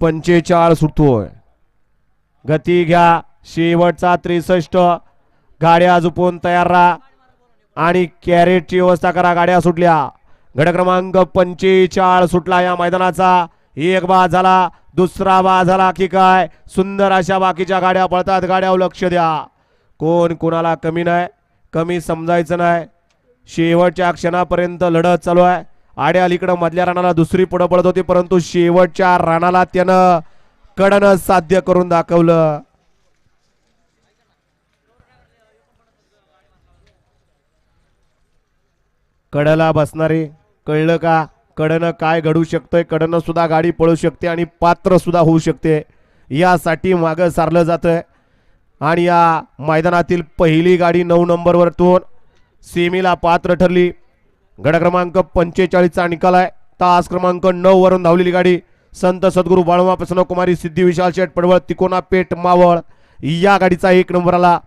पंचेचाळ सुटतोय. गती घ्या. शेवटचा त्रेसष्ट. गाड्या झुपून तयार राहा. आणि कॅरेटची व्यवस्था करा. गाड्या सुटल्या. गड क्रमांक पंचेचाळ सुटला या मैदानाचा. एक बाद झाला. दुसरा बाद झाला की काय? सुंदर अशा बाकीच्या गाड्या पळतात. गाड्यावर लक्ष द्या. कोण कोणाला कमी नाही कमी समजायचं नाही. शेवटच्या क्षणापर्यंत लढत चालू आहे. आड्या अलीकडं मधल्या राणाला दुसरी पुढं पडत होती परंतु शेवटच्या राणाला त्यानं कडनं साध्य करून दाखवलं. कडला बसणारे कळलं का? कडनं काय घडू शकतंय? कडनं सुद्धा गाडी पळू शकते आणि पात्र सुद्धा होऊ शकते. यासाठी मागं सारलं जातंय. आणि या मैदानातील पहिली गाडी नऊ नंबरवरतून सेमीला पात्र ठरली. गड क्रमांक पंचेचाळीसचा निकाल आहे. तास क्रमांक नऊ वरून धावलेली गाडी संत सद्गुरू बाळमा प्रसन्न कुमारी सिद्धी विशाल शेठ पडवळ तिकोना पेठ मावळ या गाडीचा एक नंबर आला.